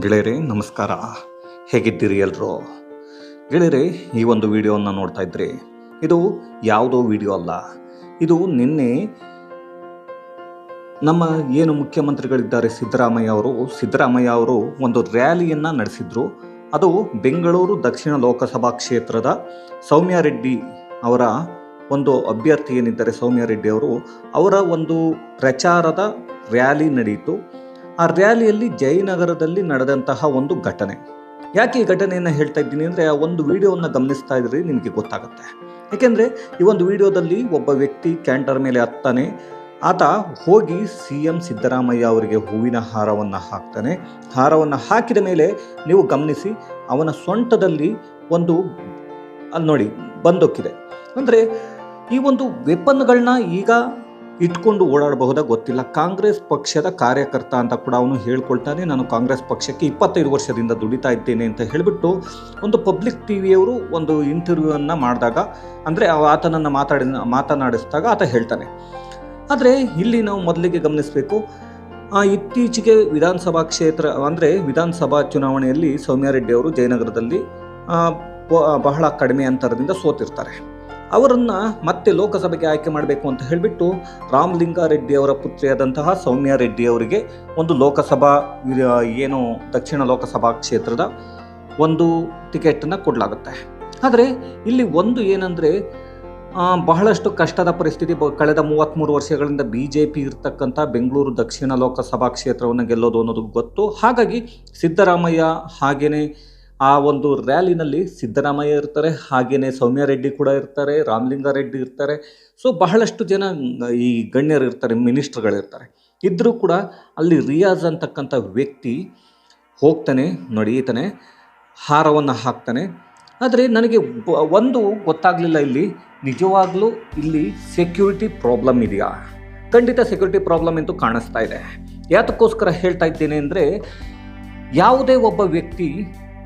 ಗೆಳೆಯರೇ, ನಮಸ್ಕಾರ. ಹೇಗಿದ್ದೀರಿ ಎಲ್ಲರೂ ಗೆಳೆಯರೇ, ಈ ಒಂದು ವಿಡಿಯೋವನ್ನು ನೋಡ್ತಾ ಇದ್ರಿ ಇದು ಯಾವುದೋ ವಿಡಿಯೋ ಅಲ್ಲ. ಇದು ನಿನ್ನೆ ನಮ್ಮ ಏನು ಮುಖ್ಯಮಂತ್ರಿಗಳಿದ್ದಾರೆ ಸಿದ್ದರಾಮಯ್ಯ ಅವರು ಸಿದ್ದರಾಮಯ್ಯ ಅವರು ಒಂದು ರ್ಯಾಲಿಯನ್ನು ನಡೆಸಿದ್ರು. ಅದು ಬೆಂಗಳೂರು ದಕ್ಷಿಣ ಲೋಕಸಭಾ ಕ್ಷೇತ್ರದ ಸೌಮ್ಯ ರೆಡ್ಡಿ ಅವರ ಒಂದು ಅಭ್ಯರ್ಥಿ ಏನಿದ್ದಾರೆ ಸೌಮ್ಯ ರೆಡ್ಡಿ ಅವರು, ಅವರ ಒಂದು ಪ್ರಚಾರದ ರ್ಯಾಲಿ ನಡೆಯಿತು. ಆ ರ್ಯಾಲಿಯಲ್ಲಿ ಜಯನಗರದಲ್ಲಿ ನಡೆದಂತಹ ಒಂದು ಘಟನೆ. ಯಾಕೆ ಈ ಘಟನೆಯನ್ನು ಹೇಳ್ತಾ ಇದ್ದೀನಿ ಅಂದರೆ ಆ ಒಂದು ವಿಡಿಯೋವನ್ನು ಗಮನಿಸ್ತಾ ಇದ್ರೆ ನಿಮಗೆ ಗೊತ್ತಾಗುತ್ತೆ. ಏಕೆಂದರೆ ಈ ಒಂದು ವಿಡಿಯೋದಲ್ಲಿ ಒಬ್ಬ ವ್ಯಕ್ತಿ ಕ್ಯಾಂಟರ್ ಮೇಲೆ ಹತ್ತಾನೆ. ಆತ ಹೋಗಿ ಸಿ ಎಂ ಸಿದ್ದರಾಮಯ್ಯ ಅವರಿಗೆ ಹೂವಿನ ಹಾರವನ್ನು ಹಾಕ್ತಾನೆ. ಹಾರವನ್ನು ಹಾಕಿದ ಮೇಲೆ ನೀವು ಗಮನಿಸಿ ಅವನ ಸೊಂಟದಲ್ಲಿ ಒಂದು ಅಲ್ಲಿ ನೋಡಿ ಬಂದೊಕ್ಕಿದೆ. ಅಂದರೆ ಈ ಒಂದು ವೆಪನ್ಗಳನ್ನ ಈಗ ಇಟ್ಕೊಂಡು ಓಡಾಡಬಹುದಾ ಗೊತ್ತಿಲ್ಲ. ಕಾಂಗ್ರೆಸ್ ಪಕ್ಷದ ಕಾರ್ಯಕರ್ತ ಅಂತ ಕೂಡ ಅವನು ಹೇಳ್ಕೊಳ್ತಾನೆ. ನಾನು ಕಾಂಗ್ರೆಸ್ ಪಕ್ಷಕ್ಕೆ ಇಪ್ಪತ್ತೈದು ವರ್ಷದಿಂದ ದುಡಿತಾ ಇದ್ದೇನೆ ಅಂತ ಹೇಳಿಬಿಟ್ಟು ಒಂದು ಪಬ್ಲಿಕ್ ಟಿ ವಿಯವರು ಒಂದು ಇಂಟರ್ವ್ಯೂವನ್ನು ಮಾಡಿದಾಗ, ಅಂದರೆ ಆತನನ್ನು ಮಾತಾಡಿ, ಮಾತನಾಡಿಸಿದಾಗ ಆತ ಹೇಳ್ತಾನೆ. ಆದರೆ ಇಲ್ಲಿ ನಾವು ಮೊದಲಿಗೆ ಗಮನಿಸಬೇಕು ಇತ್ತೀಚೆಗೆ ವಿಧಾನಸಭಾ ಕ್ಷೇತ್ರ, ಅಂದರೆ ವಿಧಾನಸಭಾ ಚುನಾವಣೆಯಲ್ಲಿ ಸೌಮ್ಯಾರೆಡ್ಡಿ ಅವರು ಜಯನಗರದಲ್ಲಿ ಬಹಳ ಕಡಿಮೆ ಅಂತರದಿಂದ ಸೋತಿರ್ತಾರೆ. ಅವರನ್ನು ಮತ್ತೆ ಲೋಕಸಭೆಗೆ ಆಯ್ಕೆ ಮಾಡಬೇಕು ಅಂತ ಹೇಳಿಬಿಟ್ಟು ರಾಮಲಿಂಗಾರೆಡ್ಡಿ ಅವರ ಪುತ್ರಿಯಾದಂತಹ ಸೌಮ್ಯ ರೆಡ್ಡಿ ಅವರಿಗೆ ಒಂದು ಲೋಕಸಭಾ ಏನು ದಕ್ಷಿಣ ಲೋಕಸಭಾ ಕ್ಷೇತ್ರದ ಒಂದು ಟಿಕೆಟನ್ನು ಕೊಡಲಾಗುತ್ತೆ. ಆದರೆ ಇಲ್ಲಿ ಒಂದು ಏನಂದರೆ ಬಹಳಷ್ಟು ಕಷ್ಟದ ಪರಿಸ್ಥಿತಿ ಕಳೆದ ಮೂವತ್ತ್ಮೂರು ವರ್ಷಗಳಿಂದ ಬಿ ಜೆ ಪಿ ಇರ್ತಕ್ಕಂಥ ಬೆಂಗಳೂರು ದಕ್ಷಿಣ ಲೋಕಸಭಾ ಕ್ಷೇತ್ರವನ್ನು ಗೆಲ್ಲೋದು ಅನ್ನೋದು ಗೊತ್ತು. ಹಾಗಾಗಿ ಸಿದ್ದರಾಮಯ್ಯ ಹಾಗೆಯೇ ಆ ಒಂದು ರ್ಯಾಲಿನಲ್ಲಿ ಸಿದ್ದರಾಮಯ್ಯ ಇರ್ತಾರೆ ಹಾಗೆಯೇ ಸೌಮ್ಯ ರೆಡ್ಡಿ ಕೂಡ ಇರ್ತಾರೆ ರಾಮಲಿಂಗಾರೆಡ್ಡಿ ಇರ್ತಾರೆ. ಸೊ ಬಹಳಷ್ಟು ಜನ ಈ ಗಣ್ಯರು ಇರ್ತಾರೆ ಮಿನಿಸ್ಟ್ರುಗಳಿರ್ತಾರೆ ಇದ್ದರೂ ಕೂಡ ಅಲ್ಲಿ ರಿಯಾಜ್ ಅಂತಕ್ಕಂಥ ವ್ಯಕ್ತಿ ಹೋಗ್ತಾನೆ ನೋಡಿ, ಈತನೇ ಹಾರವನ್ನು ಹಾಕ್ತಾನೆ. ಆದರೆ ನನಗೆ ಒಂದು ಗೊತ್ತಾಗಲಿಲ್ಲ ಇಲ್ಲಿ, ನಿಜವಾಗ್ಲೂ ಇಲ್ಲಿ ಸೆಕ್ಯೂರಿಟಿ ಪ್ರಾಬ್ಲಮ್ ಇದೆಯಾ? ಖಂಡಿತ ಸೆಕ್ಯೂರಿಟಿ ಪ್ರಾಬ್ಲಮ್ ಅಂತೂ ಕಾಣಿಸ್ತಾ ಇದೆ. ಯಾತಕ್ಕೋಸ್ಕರ ಹೇಳ್ತಾ ಇದ್ದೇನೆ ಅಂದರೆ, ಯಾವುದೇ ಒಬ್ಬ ವ್ಯಕ್ತಿ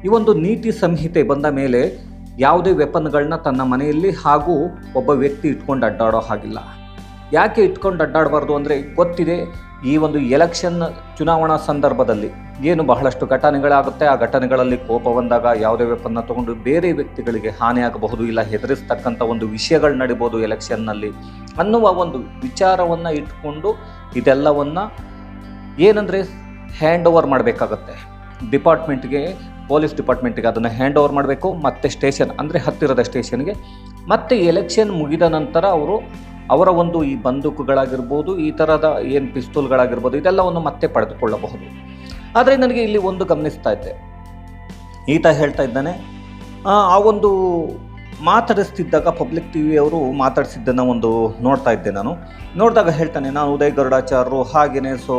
ಈ ಒಂದು ನೀತಿ ಸಂಹಿತೆ ಬಂದ ಮೇಲೆ ಯಾವುದೇ ವೆಪನ್ಗಳನ್ನ ತನ್ನ ಮನೆಯಲ್ಲಿ ಹಾಗೂ ಒಬ್ಬ ವ್ಯಕ್ತಿ ಇಟ್ಕೊಂಡು ಅಡ್ಡಾಡೋ ಹಾಗಿಲ್ಲ. ಯಾಕೆ ಇಟ್ಕೊಂಡು ಅಡ್ಡಾಡಬಾರ್ದು ಅಂದರೆ ಗೊತ್ತಿದೆ, ಈ ಒಂದು ಎಲೆಕ್ಷನ್ ಚುನಾವಣಾ ಸಂದರ್ಭದಲ್ಲಿ ಏನು ಬಹಳಷ್ಟು ಘಟನೆಗಳಾಗುತ್ತೆ, ಆ ಘಟನೆಗಳಲ್ಲಿ ಕೋಪ ಬಂದಾಗ ಯಾವುದೇ ವೆಪನ್ನ ತಗೊಂಡು ಬೇರೆ ವ್ಯಕ್ತಿಗಳಿಗೆ ಹಾನಿಯಾಗಬಹುದು ಇಲ್ಲ ಹೆದರಿಸ್ತಕ್ಕಂಥ ಒಂದು ವಿಷಯಗಳು ನಡಿಬೋದು ಎಲೆಕ್ಷನ್ನಲ್ಲಿ ಅನ್ನುವ ಒಂದು ವಿಚಾರವನ್ನು ಇಟ್ಕೊಂಡು ಇದೆಲ್ಲವನ್ನು ಏನಂದರೆ ಹ್ಯಾಂಡ್ ಓವರ್ ಮಾಡಬೇಕಾಗತ್ತೆ. ಡಿಪಾರ್ಟ್ಮೆಂಟ್ಗೆ ಪೊಲೀಸ್ ಡಿಪಾರ್ಟ್ಮೆಂಟ್ಗೆ ಅದನ್ನು ಹ್ಯಾಂಡ್ ಓವರ್ ಮಾಡಬೇಕು, ಮತ್ತು ಸ್ಟೇಷನ್ ಅಂದರೆ ಹತ್ತಿರದ ಸ್ಟೇಷನ್ಗೆ ಮತ್ತು ಎಲೆಕ್ಷನ್ ಮುಗಿದ ನಂತರ ಅವರು, ಅವರ ಒಂದು ಈ ಬಂದೂಕುಗಳಾಗಿರ್ಬೋದು, ಈ ಥರದ ಏನು ಪಿಸ್ತೂಲ್ಗಳಾಗಿರ್ಬೋದು ಇದೆಲ್ಲವನ್ನು ಮತ್ತೆ ಪಡೆದುಕೊಳ್ಳಬಹುದು. ಆದರೆ ನನಗೆ ಇಲ್ಲಿ ಒಂದು ಗಮನಿಸ್ತಾ ಇದ್ದೆ. ಈತ ಹೇಳ್ತಾ ಇದ್ದಾನೆ, ಆ ಒಂದು ಮಾತಾಡಿಸ್ತಿದ್ದಾಗ ಪಬ್ಲಿಕ್ ಟಿ ವಿಯವರು ಮಾತಾಡಿಸಿದ್ದನ್ನು ಒಂದು ನೋಡ್ತಾ ಇದ್ದೆ ನಾನು. ನೋಡಿದಾಗ ಹೇಳ್ತಾನೆ, ನಾನು ಉದಯ್ ಗರುಡಾಚಾರ್ಯರು ಹಾಗೆಯೇ ಸೊ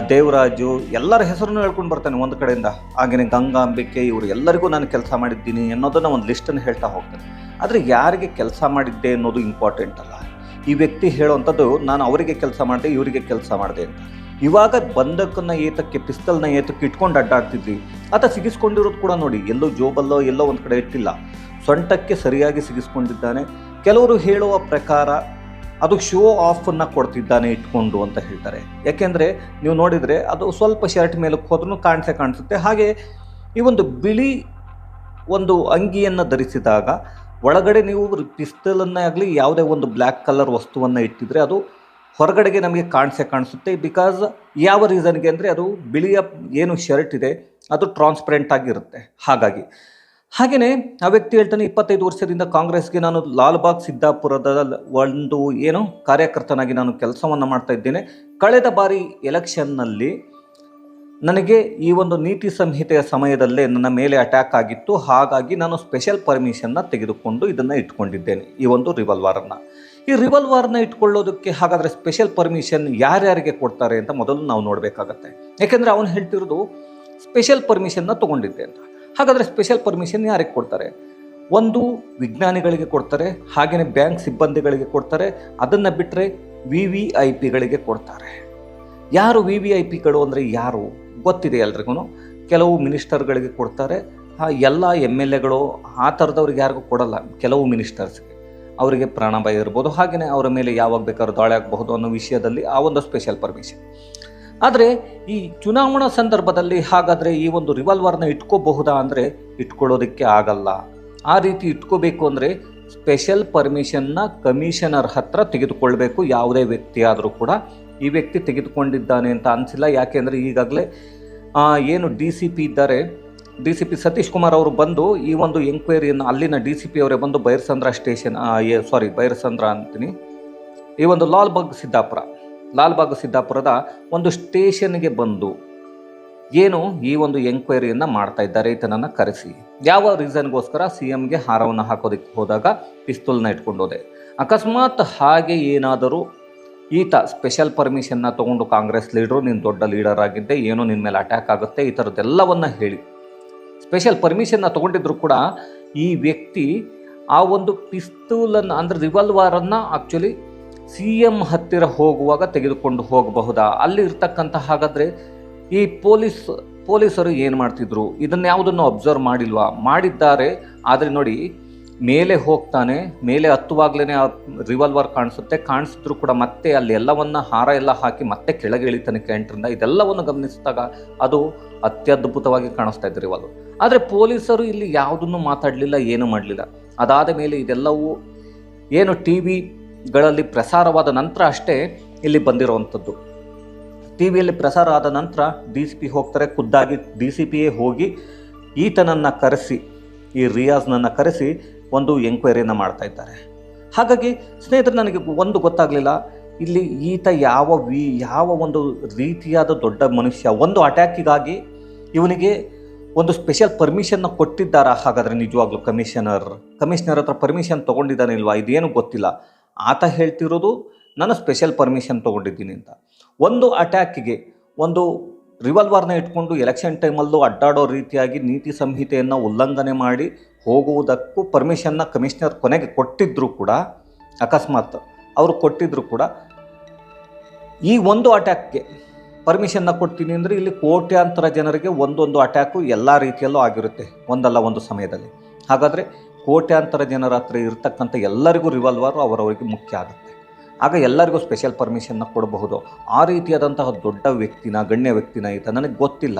ದೇವರಾಜು ಎಲ್ಲರ ಹೆಸರನ್ನು ಹೇಳ್ಕೊಂಡು ಬರ್ತಾನೆ ಒಂದು ಕಡೆಯಿಂದ. ಹಾಗೆಯೇ ಗಂಗಾಂಬಿಕೆ ಇವರು ಎಲ್ಲರಿಗೂ ನಾನು ಕೆಲಸ ಮಾಡಿದ್ದೀನಿ ಅನ್ನೋದನ್ನು ಒಂದು ಲಿಸ್ಟನ್ನು ಹೇಳ್ತಾ ಹೋಗ್ತಾನೆ. ಆದರೆ ಯಾರಿಗೆ ಕೆಲಸ ಮಾಡಿದ್ದೆ ಅನ್ನೋದು ಇಂಪಾರ್ಟೆಂಟ್ ಅಲ್ಲ. ಈ ವ್ಯಕ್ತಿ ಹೇಳುವಂಥದ್ದು, ನಾನು ಅವರಿಗೆ ಕೆಲಸ ಮಾಡಿದೆ, ಇವರಿಗೆ ಕೆಲಸ ಮಾಡಿದೆ ಅಂತ. ಇವಾಗ ಬಂದಕ್ಕನ್ನ ಏತಕ್ಕೆ, ಪಿಸ್ತಲ್ನ ಏತಕ್ಕೆ ಇಟ್ಕೊಂಡು ಅಡ್ಡಾಡ್ತಿದ್ವಿ. ಆತ ಸಿಗಿಸ್ಕೊಂಡಿರೋದು ಕೂಡ ನೋಡಿ, ಎಲ್ಲೋ ಜೋಬಲ್ಲೋ, ಎಲ್ಲೋ ಒಂದು ಕಡೆ ಇಟ್ಟಿಲ್ಲ. ಸೊಂಟಕ್ಕೆ ಸರಿಯಾಗಿ ಸಿಗಿಸ್ಕೊಂಡಿದ್ದಾನೆ. ಕೆಲವರು ಹೇಳುವ ಪ್ರಕಾರ ಅದು ಶೋ ಆಫನ್ನು ಕೊಡ್ತಿದ್ದಾನೆ ಇಟ್ಕೊಂಡು ಅಂತ ಹೇಳ್ತಾರೆ. ಯಾಕೆಂದರೆ ನೀವು ನೋಡಿದರೆ ಅದು ಸ್ವಲ್ಪ ಶರ್ಟ್ ಮೇಲಕ್ಕೆ ಹೋದ್ರೂ ಕಾಣಿಸೇ ಕಾಣಿಸುತ್ತೆ. ಹಾಗೆ ಈ ಒಂದು ಬಿಳಿ ಒಂದು ಅಂಗಿಯನ್ನು ಧರಿಸಿದಾಗ ಒಳಗಡೆ ನೀವು ಪಿಸ್ತಲನ್ನೇ ಆಗಲಿ, ಯಾವುದೇ ಒಂದು ಬ್ಲ್ಯಾಕ್ ಕಲರ್ ವಸ್ತುವನ್ನು ಇಟ್ಟಿದ್ರೆ ಅದು ಹೊರಗಡೆಗೆ ನಮಗೆ ಕಾಣಿಸೇ ಕಾಣಿಸುತ್ತೆ. ಬಿಕಾಸ್ ಯಾವ ರೀಸನ್ಗೆ ಅಂದರೆ ಅದು ಬಿಳಿಯ ಏನು ಶರ್ಟ್ ಇದೆ, ಅದು ಟ್ರಾನ್ಸ್ಪರೆಂಟ್ ಆಗಿರುತ್ತೆ. ಹಾಗಾಗಿ ಹಾಗೆಯೇ ಆ ವ್ಯಕ್ತಿ ಹೇಳ್ತಾನೆ, ಇಪ್ಪತ್ತೈದು ವರ್ಷದಿಂದ ಕಾಂಗ್ರೆಸ್ಗೆ ನಾನು ಲಾಲ್ಬಾಗ್ ಸಿದ್ದಾಪುರದ ಒಂದು ಏನು ಕಾರ್ಯಕರ್ತನಾಗಿ ನಾನು ಕೆಲಸವನ್ನು ಮಾಡ್ತಾ ಇದ್ದೇನೆ. ಕಳೆದ ಬಾರಿ ಎಲೆಕ್ಷನ್ನಲ್ಲಿ ನನಗೆ ಈ ಒಂದು ನೀತಿ ಸಂಹಿತೆಯ ಸಮಯದಲ್ಲೇ ನನ್ನ ಮೇಲೆ ಅಟ್ಯಾಕ್ ಆಗಿತ್ತು. ಹಾಗಾಗಿ ನಾನು ಸ್ಪೆಷಲ್ ಪರ್ಮಿಷನ್ನ ತೆಗೆದುಕೊಂಡು ಇದನ್ನು ಇಟ್ಕೊಂಡಿದ್ದೇನೆ, ಈ ಒಂದು ರಿವಾಲ್ವರನ್ನು. ಈ ರಿವಾಲ್ವರ್ನ ಇಟ್ಕೊಳ್ಳೋದಕ್ಕೆ ಹಾಗಾದರೆ ಸ್ಪೆಷಲ್ ಪರ್ಮಿಷನ್ ಯಾರ್ಯಾರಿಗೆ ಕೊಡ್ತಾರೆ ಅಂತ ಮೊದಲು ನಾವು ನೋಡಬೇಕಾಗತ್ತೆ. ಯಾಕೆಂದರೆ ಅವನು ಹೇಳ್ತಿರೋದು ಸ್ಪೆಷಲ್ ಪರ್ಮಿಷನ್ನ ತೊಗೊಂಡಿದ್ದೆ ಅಂತ. ಹಾಗಾದರೆ ಸ್ಪೆಷಲ್ ಪರ್ಮಿಷನ್ ಯಾರಿಗೆ ಕೊಡ್ತಾರೆ? ಒಂದು ವಿಜ್ಞಾನಿಗಳಿಗೆ ಕೊಡ್ತಾರೆ ಹಾಗೆಯೇ ಬ್ಯಾಂಕ್ ಸಿಬ್ಬಂದಿಗಳಿಗೆ ಕೊಡ್ತಾರೆ, ಅದನ್ನು ಬಿಟ್ಟರೆ ವಿ ವಿ ಐ ಪಿಗಳಿಗೆ ಕೊಡ್ತಾರೆ. ಯಾರು ವಿ ವಿ ಐ ಪಿಗಳು ಅಂದರೆ ಯಾರು? ಗೊತ್ತಿದೆ ಎಲ್ರಿಗೂ ಕೆಲವು ಮಿನಿಸ್ಟರ್ಗಳಿಗೆ ಕೊಡ್ತಾರೆ. ಎಲ್ಲ ಎಂ ಎಲ್ ಎಗಳು ಆ ಥರದವ್ರಿಗೆ ಯಾರಿಗೂ ಕೊಡಲ್ಲ, ಕೆಲವು ಮಿನಿಸ್ಟರ್ಸ್ಗೆ ಅವರಿಗೆ ಪ್ರಾಣಭಯ ಇರ್ಬೋದು ಹಾಗೆಯೇ ಅವರ ಮೇಲೆ ಯಾವಾಗ ಬೇಕಾದ್ರೂ ದಾಳಿ ಆಗಬಹುದು ಅನ್ನೋ ವಿಷಯದಲ್ಲಿ ಆ ಒಂದು ಸ್ಪೆಷಲ್ ಪರ್ಮಿಷನ್ ಆದರೆ ಈ ಚುನಾವಣಾ ಸಂದರ್ಭದಲ್ಲಿ ಹಾಗಾದರೆ ಈ ಒಂದು ರಿವಾಲ್ವರ್ನ ಇಟ್ಕೋಬಹುದಾ ಅಂದರೆ ಇಟ್ಕೊಳ್ಳೋದಕ್ಕೆ ಆಗಲ್ಲ. ಆ ರೀತಿ ಇಟ್ಕೋಬೇಕು ಅಂದರೆ ಸ್ಪೆಷಲ್ ಪರ್ಮಿಷನ್ನ ಕಮಿಷನರ್ ಹತ್ರ ತೆಗೆದುಕೊಳ್ಬೇಕು. ಯಾವುದೇ ವ್ಯಕ್ತಿ ಆದರೂ ಕೂಡ ಈ ವ್ಯಕ್ತಿ ತೆಗೆದುಕೊಂಡಿದ್ದಾನೆ ಅಂತ ಅನಿಸಿಲ್ಲ. ಯಾಕೆಂದರೆ ಈಗಾಗಲೇ ಏನು ಡಿ ಸಿ ಪಿ ಇದ್ದಾರೆ. D C P Satish Kumar ಅವರು ಬಂದು ಈ ಒಂದು ಎಂಕ್ವೈರಿಯನ್ನು ಅಲ್ಲಿನ ಡಿ ಸಿ ಪಿ ಅವರೇ ಬಂದು ಬೈರಸಂದ್ರ ಸ್ಟೇಷನ್ ಸಾರಿ ಬೈರಸಂದ್ರ ಅಂತೀನಿ. ಈ ಒಂದು ಲಾಲ್ಬಾಗ್ ಸಿದ್ದಾಪುರ. ಲಾಲ್ಬಾಗ್ ಸಿದ್ದಾಪುರದ ಒಂದು ಸ್ಟೇಷನ್ಗೆ ಬಂದು, ಏನು ಈ ಒಂದು ಎಂಕ್ವೈರಿಯನ್ನು ಮಾಡ್ತಾ ಇದ್ದಾರೆ? ಈತನನ್ನು ಕರೆಸಿ. ಯಾವ ರೀಸನ್ಗೋಸ್ಕರ ಸಿ ಎಮ್ಗೆ ಹಾರವನ್ನು ಹಾಕೋದಕ್ಕೆ ಹೋದಾಗ ಪಿಸ್ತೂಲ್ನ ಇಟ್ಕೊಂಡು ಹೋದೆ ಅಕಸ್ಮಾತ್ ಹಾಗೆ ಏನಾದರೂ ಈತ ಸ್ಪೆಷಲ್ ಪರ್ಮಿಷನ್ನ ತೊಗೊಂಡು ಕಾಂಗ್ರೆಸ್ ಲೀಡ್ರು, ನೀನು ದೊಡ್ಡ ಲೀಡರ್ ಆಗಿದ್ದೆ, ಏನೋ ನಿನ್ನ ಮೇಲೆ ಅಟ್ಯಾಕ್ ಆಗುತ್ತೆ? ಈ ಥರದ್ದೆಲ್ಲವನ್ನು ಹೇಳಿ. ಸ್ಪೆಷಲ್ ಪರ್ಮಿಷನ್ನ ತೊಗೊಂಡಿದ್ರು ಕೂಡ ಈ ವ್ಯಕ್ತಿ ಆ ಒಂದು ಪಿಸ್ತೂಲನ್ನು, ಅಂದರೆ ರಿವಾಲ್ವರನ್ನು ಆ್ಯಕ್ಚುಲಿ ಸಿ ಎಂ ಹತ್ತಿರ ಹೋಗುವಾಗ ತೆಗೆದುಕೊಂಡು ಹೋಗಬಹುದಾ? ಅಲ್ಲಿ ಇರ್ತಕ್ಕಂಥ ಹಾಗಾದರೆ ಈ ಪೊಲೀಸ್, ಪೊಲೀಸರು ಏನು ಮಾಡ್ತಿದ್ರು? ಇದನ್ನು ಯಾವುದನ್ನು ಅಬ್ಸರ್ವ್ ಮಾಡಿಲ್ವಾ? ಮಾಡಿದ್ದಾರೆ, ಆದರೆ ನೋಡಿ, ಮೇಲೆ ಹೋಗ್ತಾನೆ, ಮೇಲೆ ಹತ್ತುವಾಗ್ಲೇ ಆ ರಿವಾಲ್ವರ್ ಕಾಣಿಸುತ್ತೆ. ಕಾಣಿಸಿದ್ರು ಕೂಡ ಮತ್ತೆ ಅಲ್ಲಿ ಎಲ್ಲವನ್ನು ಹಾರ ಎಲ್ಲ ಹಾಕಿ ಮತ್ತೆ ಕೆಳಗೆ ಇಳಿತಾನೆ ಕ್ಯಾಂಟ್ರಿಂದ ಇದೆಲ್ಲವನ್ನು ಗಮನಿಸಿದಾಗ ಅದು ಅತ್ಯದ್ಭುತವಾಗಿ ಕಾಣಿಸ್ತಾ ಇದ್ದರು ರಿವಾಲ್ವರ್ ಆದರೆ ಪೊಲೀಸರು ಇಲ್ಲಿ ಯಾವುದನ್ನು ಮಾತಾಡಲಿಲ್ಲ, ಏನೂ ಮಾಡಲಿಲ್ಲ. ಅದಾದ ಮೇಲೆ ಇದೆಲ್ಲವೂ ಏನು ಟಿ ವಿಗಳಲ್ಲಿ ಪ್ರಸಾರವಾದ ನಂತರ ಅಷ್ಟೇ ಇಲ್ಲಿ ಬಂದಿರುವಂಥದ್ದು. ಟಿ ವಿಯಲ್ಲಿ ಪ್ರಸಾರ ಆದ ನಂತರ ಡಿ ಸಿ ಪಿ ಹೋಗ್ತಾರೆ, ಖುದ್ದಾಗಿ ಡಿ ಸಿ ಪಿಯೇ ಹೋಗಿ ಈತನನ್ನು ಕರೆಸಿ, ಈ ರಿಯಾಜ್ನನ್ನು ಕರೆಸಿ ಒಂದು ಎಂಕ್ವೈರಿಯನ್ನು ಮಾಡ್ತಾ ಇದ್ದಾರೆ. ಹಾಗಾಗಿ ಸ್ನೇಹಿತರು, ನನಗೆ ಒಂದು ಗೊತ್ತಾಗಲಿಲ್ಲ. ಇಲ್ಲಿ ಈತ ಯಾವ ವಿ, ಯಾವ ಒಂದು ರೀತಿಯಾದ ದೊಡ್ಡ ಮನುಷ್ಯ, ಒಂದು ಅಟ್ಯಾಕಿಗಾಗಿ ಇವನಿಗೆ ಒಂದು ಸ್ಪೆಷಲ್ ಪರ್ಮಿಷನ್ನ ಕೊಟ್ಟಿದ್ದಾರಾ? ಹಾಗಾದರೆ ನಿಜವಾಗ್ಲೂ ಕಮಿಷನರ್ ಕಮಿಷನರ್ ಹತ್ರ ಪರ್ಮಿಷನ್ ತೊಗೊಂಡಿದ್ದಾನೆ ಇಲ್ವಾ? ಇದೇನು ಗೊತ್ತಿಲ್ಲ. ಆತ ಹೇಳ್ತಿರೋದು ನಾನು ಸ್ಪೆಷಲ್ ಪರ್ಮಿಷನ್ ತೊಗೊಂಡಿದ್ದೀನಿ ಅಂತ. ಒಂದು ಅಟ್ಯಾಕಿಗೆ ಒಂದು ರಿವಾಲ್ವರ್ನ ಇಟ್ಕೊಂಡು ಎಲೆಕ್ಷನ್ ಟೈಮಲ್ಲೂ ಅಡ್ಡಾಡೋ ರೀತಿಯಾಗಿ ನೀತಿ ಸಂಹಿತೆಯನ್ನು ಉಲ್ಲಂಘನೆ ಮಾಡಿ ಹೋಗುವುದಕ್ಕೂ ಪರ್ಮಿಷನ್ನ ಕಮಿಷನರ್ ಕೊನೆಗೆ ಕೊಟ್ಟಿದ್ದರೂ ಕೂಡ, ಅಕಸ್ಮಾತ್ ಅವರು ಕೊಟ್ಟಿದ್ದರೂ ಕೂಡ, ಈ ಒಂದು ಅಟ್ಯಾಕ್ಗೆ ಪರ್ಮಿಷನ್ನ ಕೊಡ್ತೀನಿ ಅಂದರೆ ಇಲ್ಲಿ ಕೋಟ್ಯಾಂತರ ಜನರಿಗೆ ಒಂದೊಂದು ಅಟ್ಯಾಕು ಎಲ್ಲ ರೀತಿಯಲ್ಲೂ ಆಗಿರುತ್ತೆ ಒಂದಲ್ಲ ಒಂದು ಸಮಯದಲ್ಲಿ. ಹಾಗಾದರೆ ಕೋಟ್ಯಾಂತರ ಜನರ ಹತ್ರ ಇರತಕ್ಕಂಥ ಎಲ್ಲರಿಗೂ ರಿವಾಲ್ವರು ಅವರವರಿಗೆ ಮುಖ್ಯ ಆಗುತ್ತೆ. ಆಗ ಎಲ್ಲರಿಗೂ ಸ್ಪೆಷಲ್ ಪರ್ಮಿಷನ್ನ ಕೊಡಬಹುದು. ಆ ರೀತಿಯಾದಂತಹ ದೊಡ್ಡ ವ್ಯಕ್ತಿನ, ಗಣ್ಯ ವ್ಯಕ್ತಿನ ಈತ ನನಗೆ ಗೊತ್ತಿಲ್ಲ.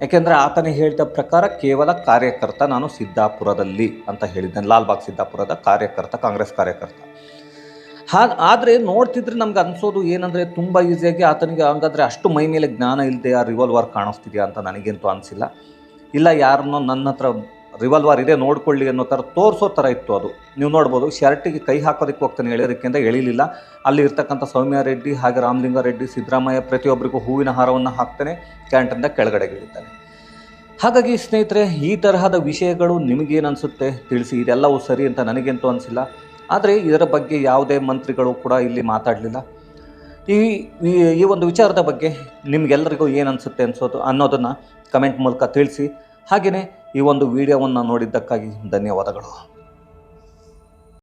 ಯಾಕೆಂದರೆ ಆತನೇ ಹೇಳಿದ ಪ್ರಕಾರ ಕೇವಲ ಕಾರ್ಯಕರ್ತ ನಾನು ಸಿದ್ದಾಪುರದಲ್ಲಿ ಅಂತ ಹೇಳಿದ್ದೇನೆ. ಲಾಲ್ಬಾಗ್ ಸಿದ್ದಾಪುರದ ಕಾರ್ಯಕರ್ತ, ಕಾಂಗ್ರೆಸ್ ಕಾರ್ಯಕರ್ತ. ಹಾ, ಆದರೆ ನೋಡ್ತಿದ್ರೆ ನಮ್ಗೆ ಅನಿಸೋದು ಏನಂದರೆ ತುಂಬ ಈಸಿಯಾಗಿ ಆತನಿಗೆ ಹಂಗಾದ್ರೆ ಅಷ್ಟು ಮೈ ಮೇಲೆ ಜ್ಞಾನ ಇಲ್ಲದೆ ಆ ರಿವಾಲ್ವರ್ ಕಾಣಿಸ್ತಿದೆಯಾ ಅಂತ ನನಗಂತೂ ಅನಿಸಿಲ್ಲ. ಇಲ್ಲ, ಯಾರನ್ನೋ ನನ್ನ ಹತ್ರ ರಿವಾಲ್ವರ್ ಇದೆ, ನೋಡ್ಕೊಳ್ಳಿ ಅನ್ನೋ ಥರ ತೋರಿಸೋ ಥರ ಇತ್ತು ಅದು. ನೀವು ನೋಡ್ಬೋದು, ಶರ್ಟಿಗೆ ಕೈ ಹಾಕೋದಕ್ಕೆ ಹೋಗ್ತಾನೆ ಎಳೆಯೋದಕ್ಕಿಂತ ಎಳಿಲಿಲ್ಲ. ಅಲ್ಲಿ ಇರ್ತಕ್ಕಂಥ ಸೌಮ್ಯ ರೆಡ್ಡಿ ಹಾಗೆ ರಾಮಲಿಂಗ ರೆಡ್ಡಿ, ಸಿದ್ದರಾಮಯ್ಯ ಪ್ರತಿಯೊಬ್ಬರಿಗೂ ಹೂವಿನ ಹಾರವನ್ನು ಹಾಕ್ತಾನೆ ಕ್ಯಾಂಟಿಂದ ಕೆಳಗಡೆಗೆ ಇಳಿತಾನೆ. ಹಾಗಾಗಿ ಸ್ನೇಹಿತರೆ, ಈ ತರಹದ ವಿಷಯಗಳು ನಿಮಗೇನು ಅನಿಸುತ್ತೆ ತಿಳಿಸಿ. ಇದೆಲ್ಲವೂ ಸರಿ ಅಂತ ನನಗಂತೂ ಅನಿಸಿಲ್ಲ. ಆದರೆ ಇದರ ಬಗ್ಗೆ ಯಾವುದೇ ಮಂತ್ರಿಗಳು ಕೂಡ ಇಲ್ಲಿ ಮಾತಾಡಲಿಲ್ಲ. ಈ- ಈ ಒಂದು ವಿಚಾರದ ಬಗ್ಗೆ ನಿಮಗೆಲ್ಲರಿಗೂ ಏನು ಅನಿಸುತ್ತೆ ಅನ್ಸೋದು ಅನ್ನೋದನ್ನು ಕಮೆಂಟ್ ಮೂಲಕ ತಿಳಿಸಿ. ಹಾಗೆಯೇ ಈ ಒಂದು ವಿಡಿಯೋವನ್ನು ನೋಡಿದ್ದಕ್ಕಾಗಿ ಧನ್ಯವಾದಗಳು.